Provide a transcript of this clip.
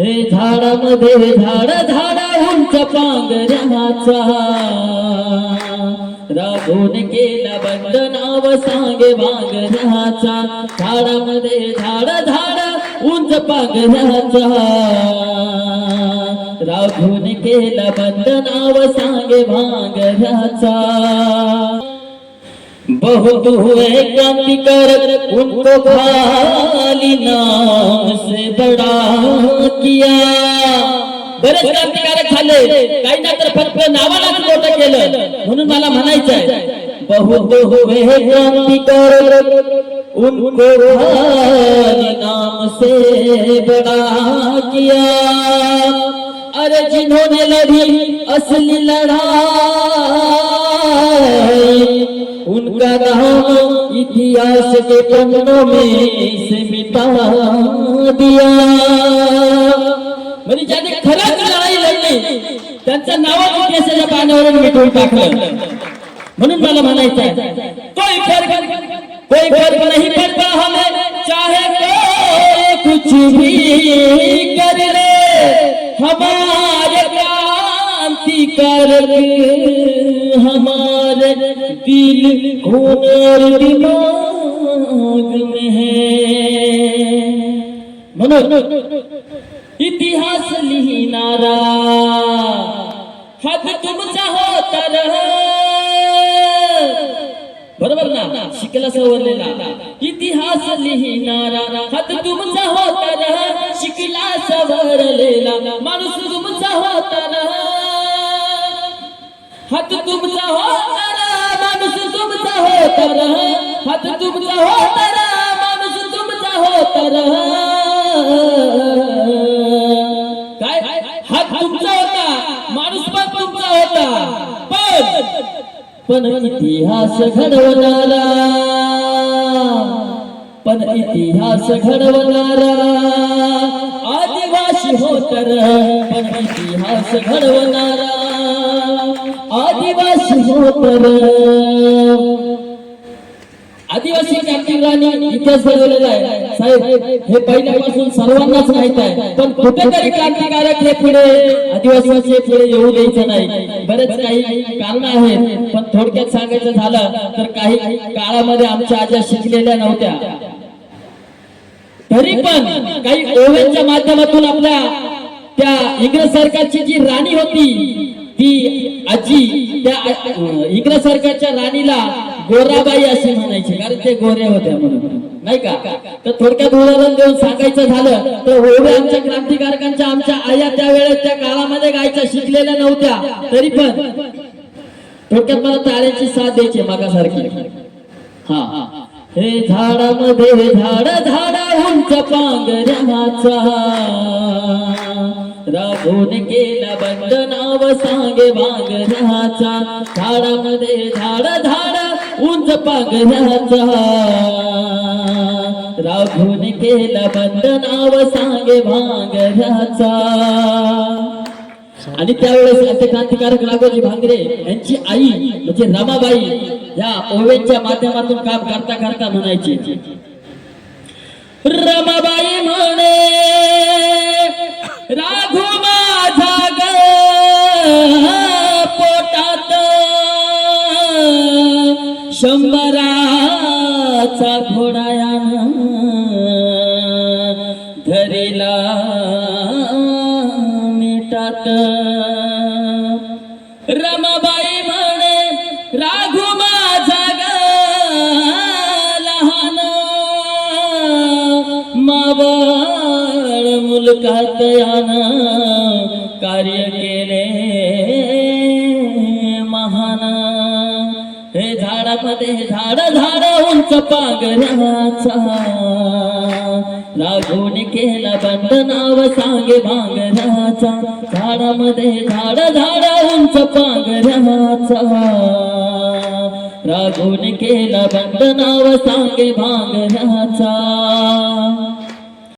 हे झाडामध्ये झाड झाड उंच पांगऱ्याचा. राबून केला बंद नाव सांगे बांगऱ्याचा झाडामध्ये झाड झाड उंच पांगऱ्याचा. राबून केला बंद नाव सांगे भांगऱ्याचा बहुत हुए क्रांति उनको खाली नाम से बड़ा किया। बरेच क्रांतिकारक झाले काही ना तर फक्त नावालाच मोठं केलं. म्हणून मला म्हणायचंय बहुत हुए क्रांति उनको खाली नाम से बड़ा किया। अरे जिन्होंने लड़ी असली लड़ाई उनका नाम इतिहास के पन्नों में से मिटा दिया। म्हणजे ज्याने खरंच लढाई लढली त्यांचं नाव इतिहासाच्या पाण्यावरून मिटवून टाकलं म्हणून मला म्हणायचं आहे, कोई फ़र्क कोई फ़र्क नहीं पड़ता हमें, चाहे कोई कुछ भी कर ले, हमारे क्रांतिकारक हमारे दिल खून और दिमाग में है। म्हणून इतिहास लिहिणारा हद तुमचा होता बरोबर ना? शिकला सवरलेला। इतिहास लिहिणारा हात तुमचा होता ना। शिकला सवरलेला माणूस तुमचा होता ना। हात तुमचा होता तुमचा होत रह हात तुमचा होत रह माणूस तुमचा होत रह काय? हात तुमचा होता माणूस पण तुमचा होता. पण पण इतिहास घडवणारा. पण इतिहास घडवणारा. आदिवासी होतर पण इतिहास घडवणारा आदिवासी होतर आदिवासी क्रांतिकारांनी इतिहास घडवलेला आहे. साहेब हे पहिल्यापासून सर्वांनाच माहीत आहे पण कुठेतरी क्रांतिकारक हे पुढे आदिवासीचे पुढे येऊ द्यायचं नाही. बरेच काही कारण आहेत पण थोडक्यात सांगायचं झालं तर काही काळामध्ये आमच्या आज्या शिकलेल्या नव्हत्या. तरी पण काही ओव्यांच्या माध्यमातून आपल्या त्या इंग्रज सरकारची जी राणी होती ती आजी त्या इंग्रज सरकारच्या राणीला गोराबाई असे म्हणायचे. कारण ते गोऱ्या होत्या म्हणून. नाही का? तर थोडक्यात उदाहरण देऊन सांगायचं झालं तर ओव्या आमच्या क्रांतिकारकांच्या आमच्या आया त्यावेळेस त्या काळामध्ये गायच्या शिकलेल्या नव्हत्या. तरी पण थोडक्यात मला ताळ्याची साथ द्यायची मागासारखी. हा हा. हे झाडामध्ये झाड झाड उंच पांगऱ्याचा राघून केला बंद नाव सांगे बांगऱ्याचा झाडामध्ये झाड झाड उंच पांगऱ्याचा राघून केला बंद नाव सांगे भांगऱ्याचा आणि त्यावेळेस असे क्रांतिकारक राघोजी भांगरे यांची आई म्हणजे रमाबाई या ओव्यांच्या माध्यमातून काम करता करता म्हणायची. रमाबाई म्हणे राघू माझा ग पोटात शंभराचा घोडायान धरीला मिटात. दयान कार्य केले महान. हे झाडामध्ये झाड झाड उंच पागऱ्याचा लागून केला बंद नाव सांगे भांगऱ्याचा. झाडामध्ये झाड झाड उंच पांगऱ्याचा रागून केला बंद नाव सांगे भांगऱ्याचा.